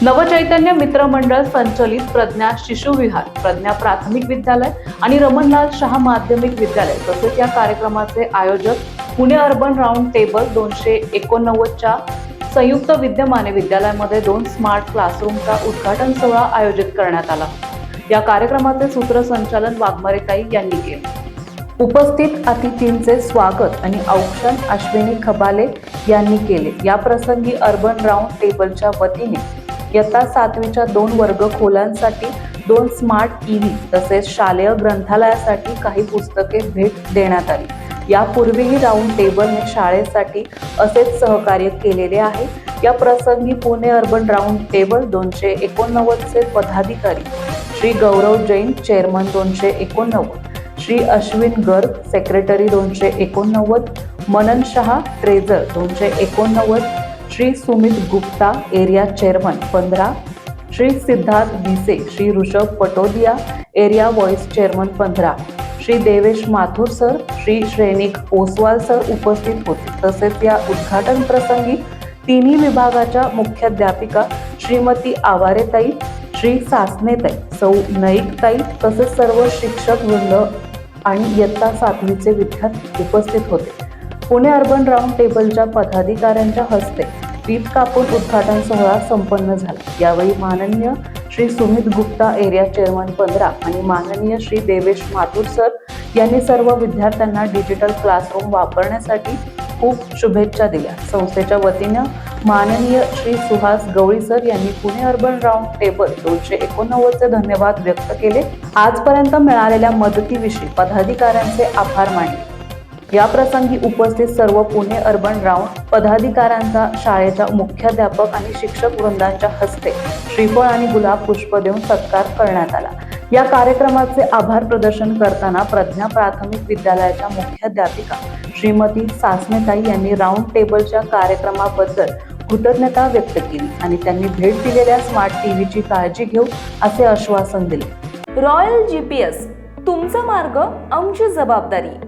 नवचैतन्य मित्रमंडळ संचलित प्रज्ञा शिशुविहार प्रज्ञा प्राथमिक विद्यालय आणि रमणलाल शहा माध्यमिक विद्यालय तसेच या कार्यक्रमाचे आयोजक पुणे अर्बन राऊंड टेबल दोनशे एकोणनव्वदच्या संयुक्त विद्यमाने विद्यालयामध्ये दोन स्मार्ट क्लासरूमचा उद्घाटन सोहळा आयोजित करण्यात आला. या कार्यक्रमाचे सूत्रसंचालन वाघमारेताई यांनी केले. उपस्थित अतिथींचे स्वागत आणि औक्षण अश्विनी खबाले यांनी केले. या प्रसंगी अर्बन राऊंड टेबलच्या वतीने इयत्ता सातवीच्या दोन वर्ग खोल्यांसाठी दोन स्मार्ट टीव्ही तसेच शालेय ग्रंथालयासाठी काही पुस्तके भेट देण्यात आली. यापूर्वीही राऊंड टेबलने शाळेसाठी असेच सहकार्य केलेले आहे. या प्रसंगी पुणे अर्बन राऊंड टेबल दोनशे एकोणनव्वदचे पदाधिकारी श्री गौरव जैन चेअरमन दोनशे एकोणनव्वद श्री अश्विन गर्ग सेक्रेटरी दोनशे एकोणनव्वद मनन शहा ट्रेझर दोनशे एकोणनव्वद श्री सुमित गुप्ता एरिया चेअरमन पंधरा. Shri Siddharth Bhise Shri Rishabh Patodia area vice chairman पंधरा. श्री देवेश माथुर सर श्री श्रेनिक ओसवाल सर उपस्थित होते. तसेच या उद्घाटन प्रसंगी तिन्ही विभागाच्या मुख्याध्यापिका श्रीमती आवारेताई श्री सासनेताई सौ नईकताई तसेच सर्व शिक्षक वृंद आणि इयत्ता सातवीचे विद्यार्थी उपस्थित होते. पुणे अर्बन राऊंड टेबलच्या पदाधिकाऱ्यांच्या हस्ते पीठ कापून उद्घाटन सोहळा संपन्न झाला. यावेळी माननीय श्री सुमित गुप्ता एरिया चेअरमन पंधरा आणि माननीय श्री देवेश माथुर सर यांनी सर्व विद्यार्थ्यांना डिजिटल क्लासरूम वापरण्यासाठी खूप शुभेच्छा दिल्या. संस्थेच्या वतीनं माननीय श्री सुहास गवळी सर यांनी पुणे अर्बन राऊंड टेबल दोनशे एकोणनव्वदचे धन्यवाद व्यक्त केले. आजपर्यंत मिळालेल्या मदतीविषयी पदाधिकाऱ्यांचे आभार मानले. या प्रसंगी उपस्थित सर्व पुणे अर्बन राऊंड पदाधिकाऱ्यांचा शाळेच्या मुख्याध्यापक आणि शिक्षक वृंदांच्या हस्ते श्रीफळ आणि गुलाब पुष्प देऊन सत्कार करण्यात आला. या कार्यक्रमाचे आभार प्रदर्शन करताना प्रज्ञा प्राथमिक विद्यालयाच्या मुख्याध्यापिका श्रीमती सासनेताई यांनी राऊंड टेबलच्या कार्यक्रमाबद्दल कृतज्ञता व्यक्त केली आणि त्यांनी भेट दिलेल्या स्मार्ट टीव्हीची काळजी घेऊ असे आश्वासन दिले. रॉयल जी पी एस तुमचा मार्ग आमची जबाबदारी.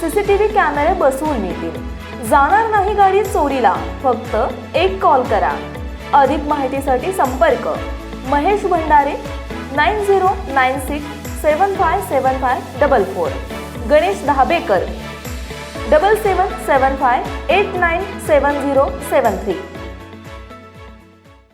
सीसीटीव्ही कॅमेरे बसवून मिळतील जाणार नाही गाडी चोरीला फक्त एक कॉल करा. अधिक माहितीसाठी संपर्क. Mahesh Bhandare nine zero nine six seven five seven five double four. Ganesh Dhabekar double seven seven five eight nine seven zero seven three.